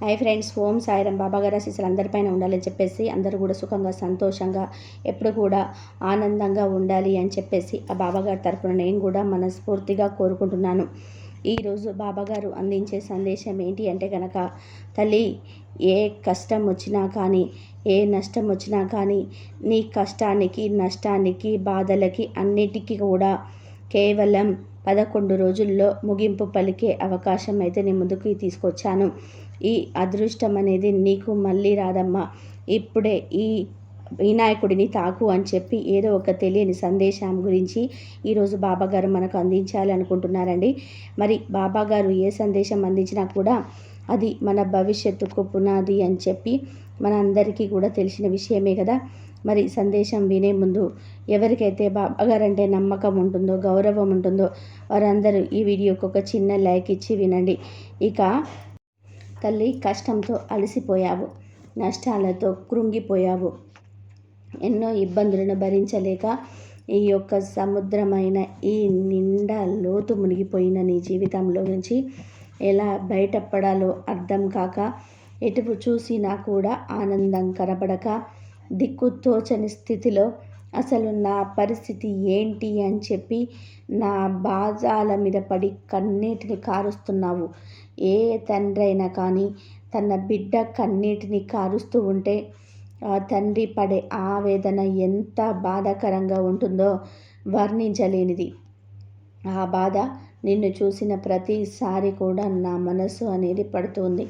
Hi friends ఓం సాయిరం బాబాగారు ఆశీస్సులు అందరిపైన ఉండాలని చెప్పేసి అందరూ కూడా సుఖంగా సంతోషంగా ఎప్పుడు కూడా ఆనందంగా ఉండాలి అని చెప్పేసి ఆ బాబాగారి తరపున నేను కూడా మనస్ఫూర్తిగా కోరుకుంటున్నాను. ఈరోజు బాబాగారు అందించే సందేశం ఏంటి అంటే కనుక తల్లి ఏ కష్టం వచ్చినా కానీ ఏ నష్టం వచ్చినా కానీ నీ కష్టానికి నష్టానికి బాధలకి అన్నిటికీ కూడా కేవలం పదకొండు రోజుల్లో ముగింపు పలికే అవకాశం అయితే నేను ముందుకు తీసుకొచ్చాను. ఈ అదృష్టం అనేది నీకు మళ్ళీ రాదమ్మా. ఇప్పుడే ఈ వినాయకుడిని తాకు అని చెప్పి ఏదో ఒక తెలియని సందేశం గురించి ఈరోజు బాబాగారు మనకు అందించాలి అనుకుంటున్నారండి. మరి బాబాగారు ఏ సందేశం అందించినా కూడా అది మన భవిష్యత్తుకు పునాది అని చెప్పి మన అందరికీ కూడా తెలిసిన విషయమే కదా. మరి సందేశం వినే ముందు ఎవరికైతే బాబాగారంటే నమ్మకం ఉంటుందో గౌరవం ఉంటుందో వారందరూ ఈ వీడియోకి ఒక చిన్న లైక్ ఇచ్చి వినండి. ఇక తల్లి కష్టంతో అలసిపోయావు. నష్టాలతో కృంగిపోయావు. ఎన్నో ఇబ్బందులను భరించలేక ఈ యొక్క సముద్రమైన ఈ నిండా లోతు మునిగిపోయిన నీ జీవితంలో నుంచి ఎలా బయటపడాలో అర్థం కాక ఎటు చూసినా కూడా ఆనందం కనబడక దిక్కు తోచని స్థితిలో అసలు నా పరిస్థితి ఏంటి అని చెప్పి నా బాజాల మీద పడి కన్నీటిని కారుస్తున్నావు. ఏ తండ్రి అయినా కానీ తన బిడ్డ కన్నీటిని కారుస్తూ ఉంటే ఆ తండ్రి పడే ఆవేదన ఎంత బాధాకరంగా ఉంటుందో వర్ణించలేనిది. ఆ బాధ నిన్ను చూసిన ప్రతిసారి కూడా నా మనసు అనేది పడుతుంది.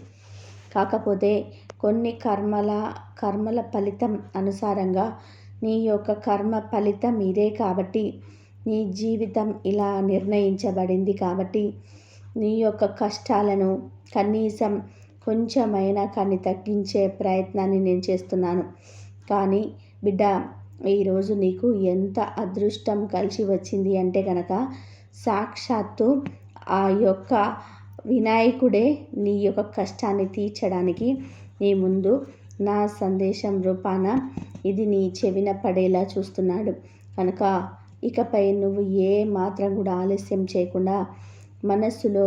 కాకపోతే కొన్ని కర్మల కర్మల ఫలితం అనుసారంగా నీ యొక్క కర్మ ఫలితం ఇదే కాబట్టి నీ జీవితం ఇలా నిర్ణయించబడింది కాబట్టి నీ యొక్క కష్టాలను కనీసం కొంచెమైనా కానీ తగ్గించే ప్రయత్నాన్ని నేను చేస్తున్నాను. కానీ బిడ్డ ఈరోజు నీకు ఎంత అదృష్టం కలిసి వచ్చింది అంటే కనుక సాక్షాత్తు ఆ యొక్క వినాయకుడే నీ యొక్క కష్టాన్ని తీర్చడానికి నీ ముందు నా సందేశం రూపాన ఇది నీ చెవిన పడేలా చూస్తున్నాడు. కనుక ఇకపై నువ్వు ఏ మాత్రం కూడా ఆలస్యం చేయకుండా మనస్సులో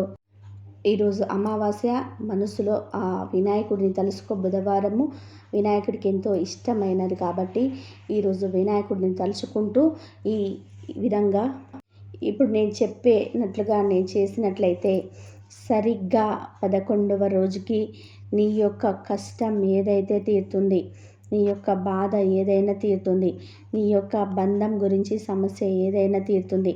ఈరోజు అమావాస్య మనసులో ఆ వినాయకుడిని తలుసుకో బుధవారము వినాయకుడికి ఎంతో ఇష్టమైనది కాబట్టి ఈరోజు వినాయకుడిని తలుచుకుంటూ ఈ విధంగా ఇప్పుడు నేను చెప్పేనట్లుగా నేను చేసినట్లయితే సరిగ్గా పదకొండవ రోజుకి నీ యొక్క కష్టం ఏదైతే తీరుతుంది నీ యొక్క బాధ ఏదైనా తీరుతుంది నీ యొక్క బంధం గురించి సమస్య ఏదైనా తీరుతుంది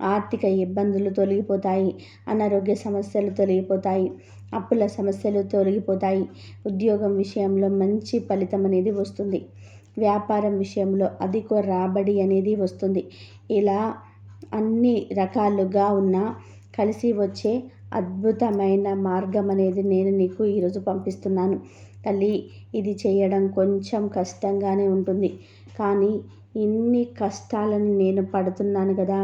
ఆర్థిక ఇబ్బందులు తొలగిపోతాయి అనారోగ్య సమస్యలు తొలగిపోతాయి అప్పుల సమస్యలు తొలగిపోతాయి. ఉద్యోగం విషయంలో మంచి ఫలితం అనేది వస్తుంది. వ్యాపారం విషయంలో అధిక రాబడి అనేది వస్తుంది. ఇలా అన్ని రకాలుగా ఉన్న కలిసి వచ్చే అద్భుతమైన మార్గం అనేది నేను నీకు ఈరోజు పంపిస్తున్నాను. తల్లి ఇది చేయడం కొంచెం కష్టంగానే ఉంటుంది. కానీ ఇన్ని కష్టాలను నేను పడుతున్నాను కదా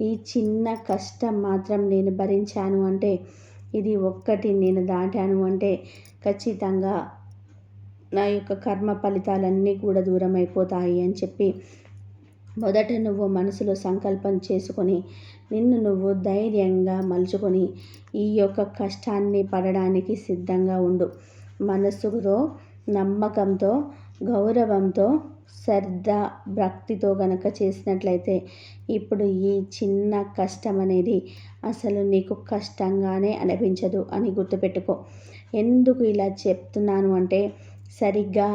ఈ చిన్న కష్టం మాత్రం నేను భరించాను అంటే ఇది ఒక్కటి నేను దాటాను అంటే ఖచ్చితంగా నా యొక్క కర్మ ఫలితాలన్నీ కూడా దూరం అయిపోతాయి అని చెప్పి మొదట నువ్వు మనసులో సంకల్పం చేసుకొని నిన్ను నువ్వు ధైర్యంగా మలుచుకొని ఈ యొక్క కష్టాన్ని పడడానికి సిద్ధంగా ఉండు. మనసుతో నమ్మకంతో గౌరవంతో శ్రద్ధ భక్తితో గనక చేసినట్లయితే ఇప్పుడు ఈ చిన్న కష్టం అనేది అసలు నీకు కష్టంగానే అనిపించదు అని గుర్తుపెట్టుకో. ఎందుకు ఇలా చెప్తున్నాను అంటే సరిగ్గా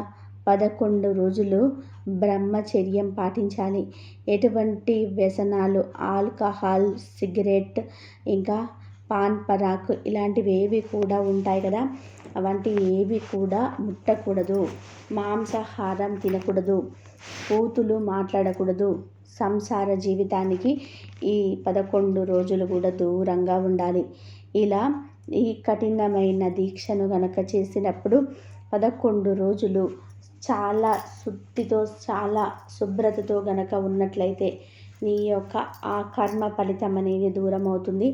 పదకొండు రోజులు బ్రహ్మచర్యం పాటించాలి. ఎటువంటి వ్యసనాలు ఆల్కహాల్ సిగరెట్ ఇంకా పాన్ పరాక్ ఇలాంటివి ఏవి కూడా ఉంటాయి కదా. అవంటి ఏవి కూడా ముట్టకూడదు. మాంసాహారం తినకూడదు. కూతులు మాట్లాడకూడదు. సంసార జీవితానికి ఈ పదకొండు రోజులు కూడా దూరంగా ఉండాలి. ఇలా ఈ కఠినమైన దీక్షను గనక చేసినప్పుడు పదకొండు రోజులు చాలా శుద్ధితో చాలా శుభ్రతతో గనక ఉన్నట్లయితే నీ యొక్క ఆ కర్మ ఫలితం అనేది దూరం అవుతుంది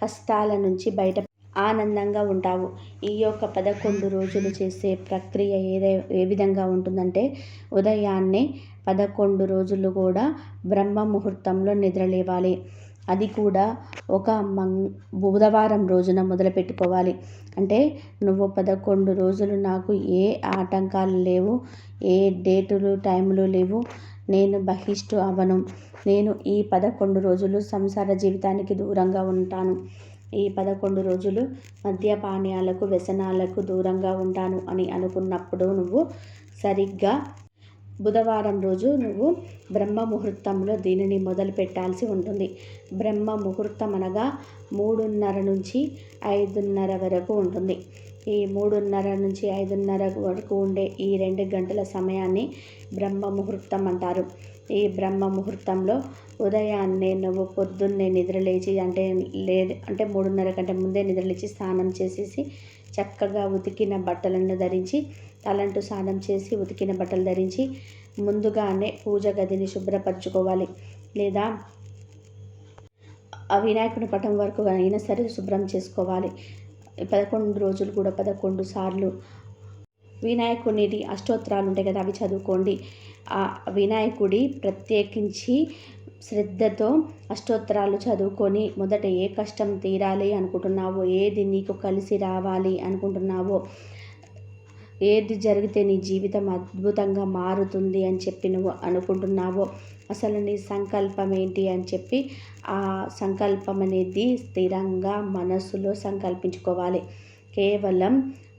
కష్టాల నుంచి బయట ఆనందంగా ఉంటావు. ఈ యొక్క పదకొండు రోజులు చేసే ప్రక్రియ ఏదై ఏ విధంగా ఉంటుందంటే ఉదయాన్నే పదకొండు రోజులు కూడా బ్రహ్మ ముహూర్తంలో నిద్రలేవాలి అది కూడా ఒక మంగ్ బుధవారం రోజున మొదలు పెట్టుకోవాలి అంటే నువ్వు పదకొండు రోజులు నాకు ఏ ఆటంకాలు లేవు ఏ డేటులు టైములు లేవు నేను బహిష్టు అవను. నేను ఈ పదకొండు రోజులు సంసార జీవితానికి దూరంగా ఉంటాను. ఈ పదకొండు రోజులు మద్యపానీయాలకు వ్యసనాలకు దూరంగా ఉంటాను అని అనుకున్నప్పుడు నువ్వు సరిగ్గా బుధవారం రోజు నువ్వు బ్రహ్మ ముహూర్తంలో దీనిని మొదలు పెట్టాల్సి ఉంటుంది. బ్రహ్మ ముహూర్తం అనగా మూడున్నర నుంచి ఐదున్నర వరకు ఉంటుంది. ఈ మూడున్నర నుంచి ఐదున్నర వరకు ఉండే ఈ రెండు గంటల సమయాన్ని బ్రహ్మ ముహూర్తం అంటారు. ఈ బ్రహ్మ ముహూర్తంలో ఉదయాన్నే నువ్వు పొద్దున్నే నిద్రలేచి అంటే లేదు అంటే మూడున్నర కంటే ముందే నిద్రలేచి స్నానం చేసేసి చక్కగా ఉతికిన బట్టలను ధరించి తలంటు స్నానం చేసి ఉతికిన బట్టలు ధరించి ముందుగానే పూజ గదిని శుభ్రపరచుకోవాలి. లేదా ఆ వినాయకుని పటం వరకు అయినా సరే శుభ్రం చేసుకోవాలి. పదకొండు రోజులు కూడా పదకొండు సార్లు వినాయకునిది అష్టోత్తరాలు ఉంటాయి కదా అవి చదువుకోండి. ఆ వినాయకుడి ప్రత్యేకించి శ్రద్ధతో అష్టోత్తరాలు చదువుకొని మొదట ఏ కష్టం తీరాలి అనుకుంటున్నావో ఏది నీకు కలిసి రావాలి అనుకుంటున్నావో ఏది జరిగితే నీ జీవితం అద్భుతంగా మారుతుంది అని చెప్పి నువ్వు అనుకుంటున్నావో అసలు నీ సంకల్పం ఏంటి అని చెప్పి ఆ సంకల్పం అనేది స్థిరంగా మనసులో సంకల్పించుకోవాలి. కేవలం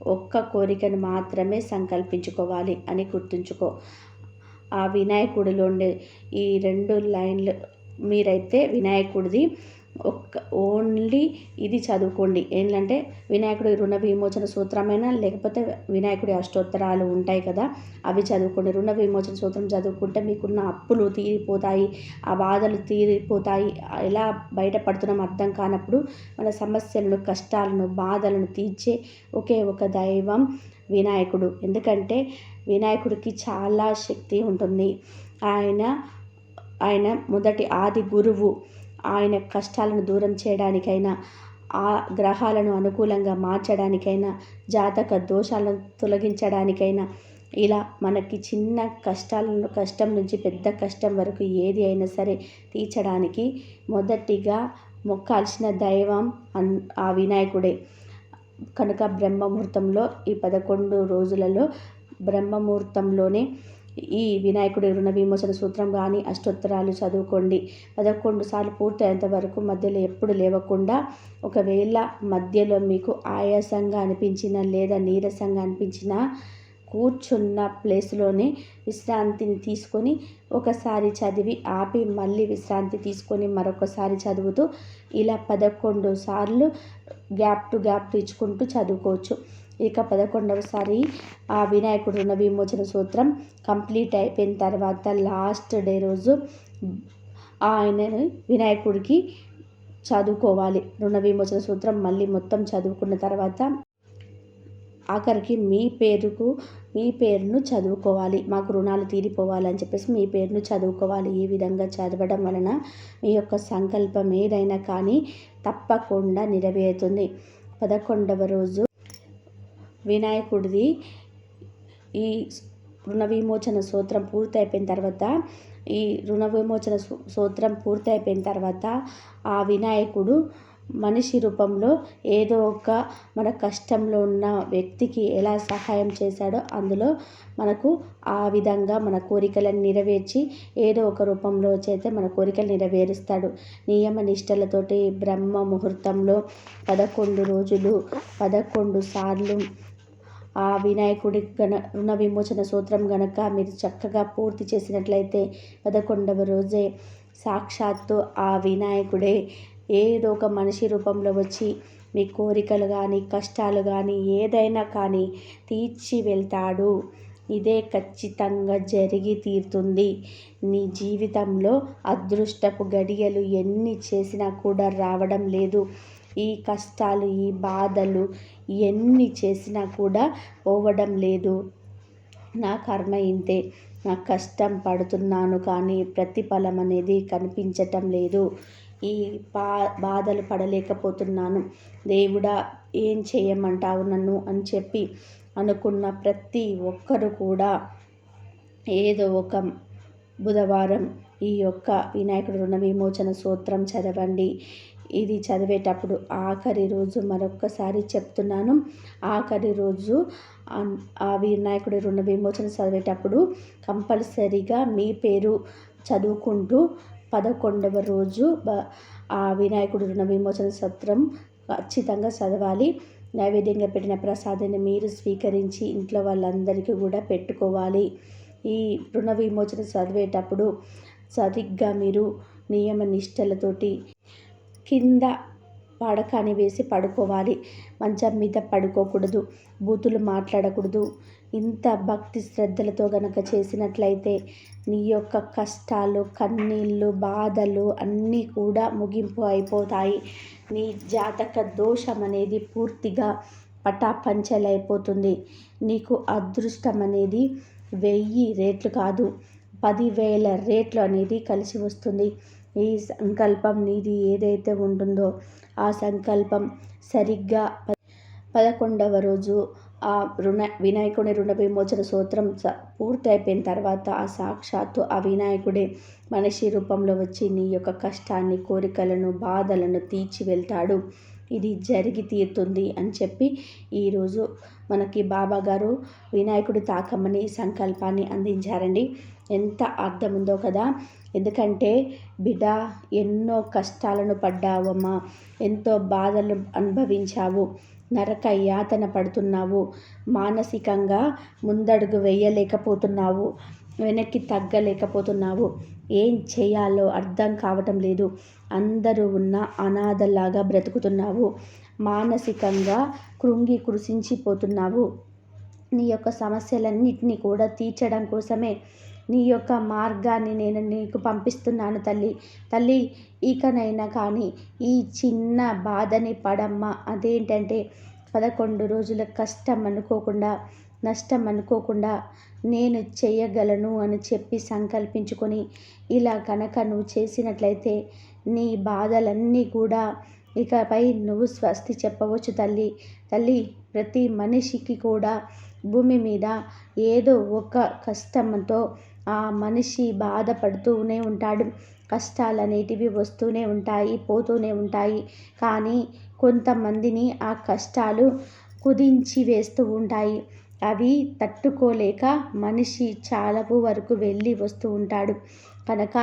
ఒక్క కోరికను మాత్రమే సంకల్పించుకోవాలి అని గుర్తుంచుకో. ఆ వినాయకుడిలో ఉండే ఈ రెండు లైన్లు మీరైతే వినాయకుడిది ఒక్క ఓన్లీ ఇది చదువుకోండి. ఏంటంటే వినాయకుడి రుణ విమోచన సూత్రమైన లేకపోతే వినాయకుడి అష్టోత్తరాలు ఉంటాయి కదా అవి చదువుకోండి. రుణ విమోచన సూత్రం చదువుకుంటే మీకున్న అప్పులు తీరిపోతాయి ఆ బాధలు తీరిపోతాయి. ఎలా బయటపడుతున్నాం అర్థం కానప్పుడు మన సమస్యలను కష్టాలను బాధలను తీర్చే ఒకే ఒక దైవం వినాయకుడు. ఎందుకంటే వినాయకుడికి చాలా శక్తి ఉంటుంది. ఆయన ఆయన మొదటి ఆది గురువు. ఆయన కష్టాలను దూరం చేయడానికైనా ఆ గ్రహాలను అనుకూలంగా మార్చడానికైనా జాతక దోషాలను తొలగించడానికైనా ఇలా మనకి చిన్న కష్టాలను కష్టం నుంచి పెద్ద కష్టం వరకు ఏది అయినా సరే తీర్చడానికి మొదటిగా మొక్కాల్సిన దైవం అన్ ఆ వినాయకుడే. కనుక బ్రహ్మముహూర్తంలో ఈ పదకొండు రోజులలో బ్రహ్మముహూర్తంలోనే ఈ వినాయకుడి రుణ విమోచన సూత్రం కానీ అష్టోత్తరాలు చదువుకోండి. పదకొండు సార్లు పూర్తయ్యేంత వరకు మధ్యలో ఎప్పుడు లేవకుండా ఒకవేళ మధ్యలో మీకు ఆయాసంగా అనిపించిన లేదా నీరసంగా అనిపించిన కూర్చున్న ప్లేస్లోనే విశ్రాంతిని తీసుకొని ఒకసారి చదివి ఆపి మళ్ళీ విశ్రాంతి తీసుకొని మరొకసారి చదువుతూ ఇలా పదకొండు సార్లు గ్యాప్ టు గ్యాప్ ఇచ్చుకుంటూ చదువుకోవచ్చు. ఇక పదకొండవసారి ఆ వినాయకుడు రుణ విమోచన సూత్రం కంప్లీట్ అయిపోయిన తర్వాత లాస్ట్ డే రోజు ఆయనని వినాయకుడికి చదువుకోవాలి. రుణ విమోచన సూత్రం మళ్ళీ మొత్తం చదువుకున్న తర్వాత ఆఖరికి మీ పేరుకు మీ పేరును చదువుకోవాలి. మాకు రుణాలు తీరిపోవాలని చెప్పేసి మీ పేరును చదువుకోవాలి. ఈ విధంగా చదవడం వలన మీ యొక్క సంకల్పం ఏదైనా కానీ తప్పకుండా నెరవేరుతుంది. పదకొండవ రోజు వినాయకుడిది. ఈ రుణ విమోచన సూత్రం పూర్తి అయిపోయిన తర్వాత ఈ రుణ విమోచన సూత్రం పూర్తి అయిపోయిన తర్వాత ఆ వినాయకుడు మనిషి రూపంలో ఏదో ఒక మన కష్టంలో ఉన్న వ్యక్తికి ఎలా సహాయం చేశాడో అందులో మనకు ఆ విధంగా మన కోరికలను నెరవేర్చి ఏదో ఒక రూపంలో చేతే మన కోరికలు నెరవేరుస్తాడు. నియమ నిష్టలతోటి బ్రహ్మ ముహూర్తంలో పదకొండు రోజులు పదకొండు సార్లు ఆ వినాయకుడి గణ రుణ విమోచన సూత్రం గనక మీరు చక్కగా పూర్తి చేసినట్లయితే పదకొండవ రోజే సాక్షాత్తు ఆ వినాయకుడే ఏదో ఒక మనిషి రూపంలో వచ్చి మీ కోరికలు కానీ కష్టాలు కానీ ఏదైనా కానీ తీర్చి వెళ్తాడు. ఇదే ఖచ్చితంగా జరిగి తీరుతుంది. నీ జీవితంలో అదృష్టపు గడియలు ఎన్ని చేసినా కూడా రావడం లేదు. ఈ కష్టాలు ఈ బాధలు ఎన్ని చేసినా కూడా పోవడం లేదు. నా కర్మ ఇంతే. నా కష్టం పడుతున్నాను కానీ ప్రతిఫలం అనేది కనిపించటం లేదు. ఈ బా బాధలు పడలేకపోతున్నాను. దేవుడా ఏం చేయమంటావు నన్ను అని చెప్పి అనుకున్న ప్రతి ఒక్కరు కూడా ఏదో ఒక బుధవారం ఈ యొక్క వినాయకుడు రుణ విమోచన సూత్రం చదవండి. ఇది చదివేటప్పుడు ఆఖరి రోజు మరొక్కసారి చెప్తున్నాను. ఆఖరి రోజు ఆ వినాయకుడి రుణ విమోచన చదివేటప్పుడు కంపల్సరీగా మీ పేరు చదువుకుంటూ పదకొండవ రోజు ఆ వినాయకుడి రుణ విమోచన సత్రం ఖచ్చితంగా చదవాలి. నైవేద్యంగా పెట్టిన ప్రసాదాన్ని మీరు స్వీకరించి ఇంట్లో వాళ్ళందరికీ కూడా పెట్టుకోవాలి. ఈ రుణ విమోచన చదివేటప్పుడు సరిగ్గా మీరు నియమ నిష్టలతోటి కింద పడకాని వేసి పడుకోవాలి. మంచం మీద పడుకోకూడదు. బూతులు మాట్లాడకూడదు. ఇంత భక్తి శ్రద్ధలతో గనక చేసినట్లయితే నీ యొక్క కష్టాలు కన్నీళ్ళు బాధలు అన్నీ కూడా ముగింపు అయిపోతాయి. నీ జాతక దోషం అనేది పూర్తిగా పటాపంచలైపోతుంది. నీకు అదృష్టం అనేది వెయ్యి రేట్లు కాదు. పదివేల రేట్లు అనేది కలిసి వస్తుంది. ఈ సంకల్పం నీది ఏదైతే ఉంటుందో ఆ సంకల్పం సరిగ్గా పదకొండవ రోజు ఆ రుణ వినాయకుడి రుణ విమోచన సూత్రం పూర్తి అయిపోయిన తర్వాత ఆ సాక్షాత్తు ఆ వినాయకుడే మనిషి రూపంలో వచ్చి నీ యొక్క కష్టాన్ని కోరికలను బాధలను తీర్చి వెళ్తాడు. ఇది జరిగి తీరుతుంది అని చెప్పి ఈరోజు మనకి బాబా గారు వినాయకుడి తాకమని సంకల్పాన్ని అందించారండి. ఎంత అర్థం ఉందో కదా. ఎందుకంటే బిడ్డ ఎన్నో కష్టాలను పడ్డావమ్మా. ఎంతో బాధలు అనుభవించావు. నరక యాతన పడుతున్నావు. మానసికంగా ముందడుగు వేయలేకపోతున్నావు. వెనక్కి తగ్గలేకపోతున్నావు. ఏం చేయాలో అర్థం కావటం లేదు. అందరూ ఉన్న అనాథలాగా బ్రతుకుతున్నావు. మానసికంగా కృంగి కృషించిపోతున్నావు నీ యొక్క సమస్యలన్నింటినీ కూడా తీర్చడం కోసమే నీ యొక్క మార్గాన్ని నేను నీకు పంపిస్తున్నాను తల్లి. తల్లి ఇకనైనా కానీ ఈ చిన్న బాధని పడమ్మ. అదేంటంటే పదకొండు రోజుల కష్టం అనుకోకుండా నష్టం అనుకోకుండా నేను చేయగలను అని చెప్పి సంకల్పించుకొని ఇలా కనుక నువ్వు చేసినట్లయితే నీ బాధలన్నీ కూడా ఇకపై నువ్వు స్వస్తి చెప్పవచ్చు తల్లి. తల్లి ప్రతి మనిషికి కూడా భూమి మీద ఏదో ఒక కష్టంతో ఆ మనిషి బాధపడుతూనే ఉంటాడు. కష్టాలు అనేటివి వస్తూనే ఉంటాయి పోతూనే ఉంటాయి. కానీ కొంతమందిని ఆ కష్టాలు కుదించి వేస్తూ ఉంటాయి. అవి తట్టుకోలేక మనిషి చాలా వరకు వెళ్ళి వస్తూ ఉంటాడు. కనుక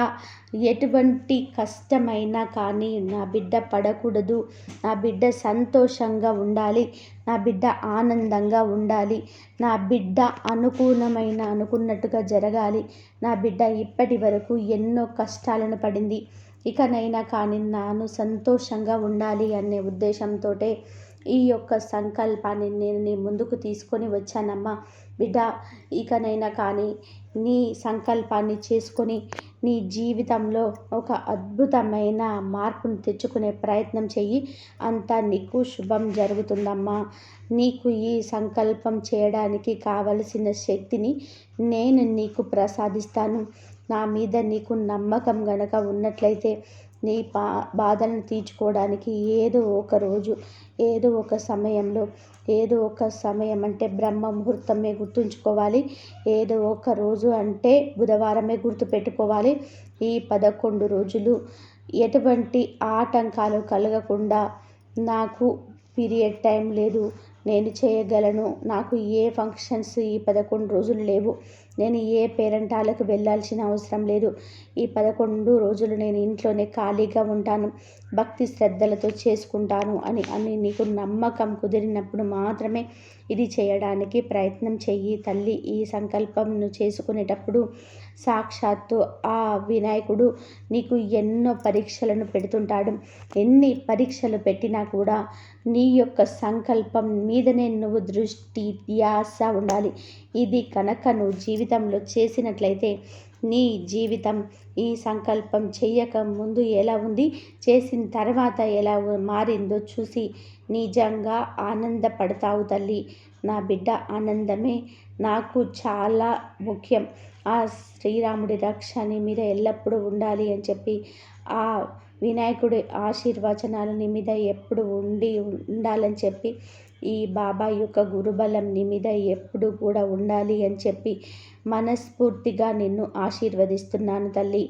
ఎటువంటి కష్టమైనా కానీ నా బిడ్డ పడకూడదు. నా బిడ్డ సంతోషంగా ఉండాలి. నా బిడ్డ ఆనందంగా ఉండాలి. నా బిడ్డ అనుకూలమైన అనుకున్నట్టుగా జరగాలి. నా బిడ్డ ఇప్పటి వరకు ఎన్నో కష్టాలను పడింది. ఇకనైనా కానీ నాను సంతోషంగా ఉండాలి అనే ఉద్దేశంతో ఈ యొక్క సంకల్పాన్ని నేను నీ ముందుకు తీసుకొని వచ్చానమ్మా. బిడ్డ ఇకనైనా కానీ నీ సంకల్పాన్ని చేసుకొని నీ జీవితంలో ఒక అద్భుతమైన మార్పును తెచ్చుకునే ప్రయత్నం చెయ్యి. అంతా నీకు శుభం జరుగుతుందమ్మా. నీకు ఈ సంకల్పం చేయడానికి కావలసిన శక్తిని నేను నీకు ప్రసాదిస్తాను. నా మీద నీకు నమ్మకం గనక ఉన్నట్లయితే నీ బా బాధలను తీర్చుకోవడానికి ఏదో ఒక రోజు ఏదో ఒక సమయంలో ఏదో ఒక సమయం అంటే బ్రహ్మ ముహూర్తమే గుర్తుంచుకోవాలి. ఏదో ఒక రోజు అంటే బుధవారమే గుర్తుపెట్టుకోవాలి. ఈ పదకొండు రోజులు ఎటువంటి ఆటంకాలు కలగకుండా నాకు పీరియడ్ టైం లేదు. నేను చేయగలను. నాకు ఏ ఫంక్షన్స్ ఈ పదకొండు రోజులు లేవు. నేను ఏ పేరెంటాలకు వెళ్ళాల్సిన అవసరం లేదు. ఈ పదకొండు రోజులు నేను ఇంట్లోనే ఖాళీగా ఉంటాను. భక్తి శ్రద్ధలతో చేసుకుంటాను అని అని నీకు నమ్మకం కుదిరినప్పుడు మాత్రమే ఇది చేయడానికి ప్రయత్నం చెయ్యి తల్లి. ఈ సంకల్పంను చేసుకునేటప్పుడు సాక్షాత్తు ఆ వినాయకుడు నీకు ఎన్నో పరీక్షలను పెడుతుంటాడు. ఎన్ని పరీక్షలు పెట్టినా కూడా నీ యొక్క సంకల్పం మీదనే నువ్వు దృష్టి ధ్యాస ఉండాలి. ఇది కనుక నువ్వు జీవితంలో చేసినట్లయితే నీ జీవితం ఈ సంకల్పం చేయక ముందు ఎలా ఉంది? చేసిన తర్వాత ఎలా మారిందో చూసి నిజంగా ఆనందపడతావు తల్లి. నా బిడ్డ ఆనందమే నాకు చాలా ముఖ్యం. ఆ శ్రీరాముడి రక్ష నీ మీద ఎల్లప్పుడూ ఉండాలి అని చెప్పి ఆ వినాయకుడి ఆశీర్వచనాలు నీ మీద ఎప్పుడు ఉండి ఉండాలని చెప్పి ఈ బాబా యొక్క గురుబలం నీ మీద ఎప్పుడు కూడా ఉండాలి అని చెప్పి మనస్ఫూర్తిగా నిన్ను ఆశీర్వదిస్తున్నాను తల్లి.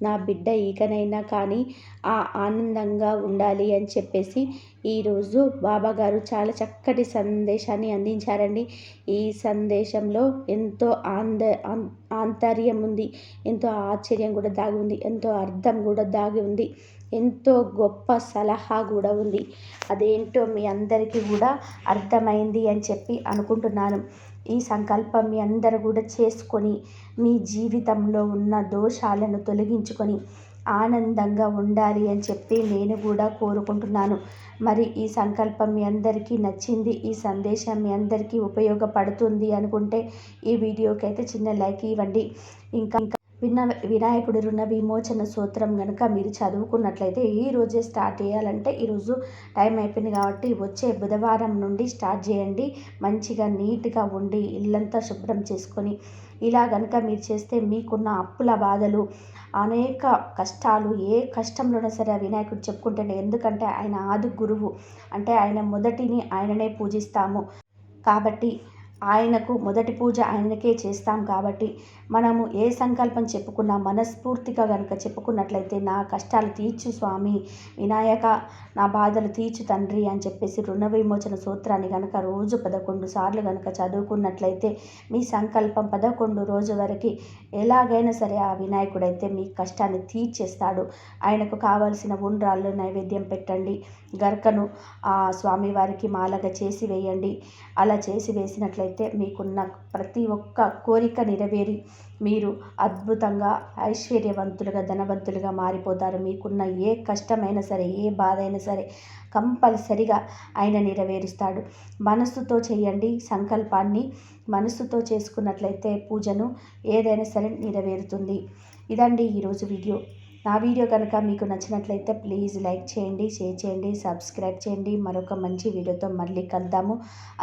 నా బిడ్డ ఈకనైనా కానీ ఆ ఆనందంగా ఉండాలి అని చెప్పేసి ఈరోజు బాబాగారు చాలా చక్కటి సందేశాన్ని అందించారండి. ఈ సందేశంలో ఎంతో ఆంద ఆంతర్యం ఉంది ఎంతో ఆశ్చర్యం కూడా దాగి ఉంది ఎంతో అర్థం కూడా దాగి ఉంది. ఎంతో గొప్ప సలహా కూడా ఉంది. అదేంటో మీ అందరికీ కూడా అర్థమైంది అని చెప్పి అనుకుంటున్నాను. ఈ సంకల్పం మీ అందరూ కూడా చేసుకొని మీ జీవితంలో ఉన్న దోషాలను తొలగించుకొని ఆనందంగా ఉండాలి అని చెప్పి నేను కూడా కోరుకుంటున్నాను. మరి ఈ సంకల్పం మీ అందరికీ నచ్చింది ఈ సందేశం మీ అందరికీ ఉపయోగపడుతుంది అనుకుంటే ఈ వీడియోకి అయితే చిన్న లైక్ ఇవ్వండి. ఇంకా ఇంకా విన వినాయకుడి రుణ విమోచన సూత్రం కనుక మీరు చదువుకున్నట్లయితే ఈ రోజే స్టార్ట్ చేయాలంటే ఈరోజు టైం అయిపోయింది కాబట్టి వచ్చే బుధవారం నుండి స్టార్ట్ చేయండి. మంచిగా నీట్గా ఉండి ఇల్లంతా శుభ్రం చేసుకొని ఇలా కనుక మీరు చేస్తే మీకున్న అప్పుల బాధలు అనేక కష్టాలు ఏ కష్టంలోనే సరే ఆ వినాయకుడు చెప్పుకుంటాడు. ఎందుకంటే ఆయన ఆది గురువు. అంటే ఆయన మొదటిని ఆయననే పూజిస్తాము. కాబట్టి ఆయనకు మొదటి పూజ ఆయనకే చేస్తాం కాబట్టి మనము ఏ సంకల్పం చెప్పుకున్నా మనస్ఫూర్తిగా కనుక చెప్పుకున్నట్లయితే నా కష్టాలు తీర్చు స్వామి. వినాయక నా బాధలు తీర్చు తండ్రి అని చెప్పేసి రుణ విమోచన సూత్రాన్ని కనుక రోజు పదకొండు సార్లు కనుక చదువుకున్నట్లయితే మీ సంకల్పం పదకొండు రోజు వరకు ఎలాగైనా సరే ఆ వినాయకుడైతే మీ కష్టాన్ని తీర్చేస్తాడు. ఆయనకు కావలసిన ఉండ్రాళ్ళు నైవేద్యం పెట్టండి. గర్కను ఆ స్వామివారికి మాలగా చేసి వేయండి. అలా చేసి వేసినట్లయితే అయితే మీకున్న ప్రతి ఒక్క కోరిక నెరవేరి మీరు అద్భుతంగా ఐశ్వర్యవంతులుగా ధనవంతులుగా మారిపోతారు. మీకున్న ఏ కష్టమైనా సరే ఏ బాధ అయినా సరే కంపల్సరిగా ఆయన నెరవేరుస్తాడు. మనస్సుతో చేయండి సంకల్పాన్ని. మనస్సుతో చేసుకున్నట్లయితే పూజను ఏదైనా సరే నెరవేరుతుంది. ఇదండి ఈరోజు వీడియో. నా వీడియో కనుక మీకు నచ్చినట్లయితే ప్లీజ్ లైక్ చేయండి షేర్ చేయండి సబ్స్క్రైబ్ చేయండి. మరొక మంచి వీడియోతో మళ్ళీ కలుద్దాము.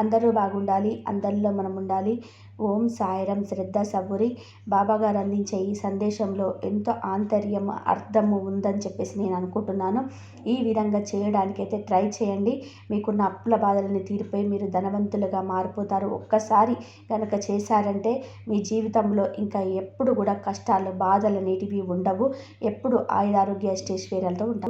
అందరూ బాగుండాలి అందరిలో మనం ఉండాలి. ఓం సాయిరం శ్రద్ధ సబురి. బాబాగారు అందించే ఈ సందేశంలో ఎంతో ఆంతర్యం అర్థము ఉందని చెప్పేసి నేను అనుకుంటున్నాను. ఈ విధంగా చేయడానికైతే ట్రై చేయండి. మీకున్న అప్పుల బాధలని తీరిపోయి మీరు ధనవంతులుగా మారిపోతారు. ఒక్కసారి కనుక చేశారంటే మీ జీవితంలో ఇంకా ఎప్పుడు కూడా కష్టాలు బాధలు అనేటివి ఉండవు. ఎప్పుడు ఆయురారోగ్య స్టేష్ ఉంటాం.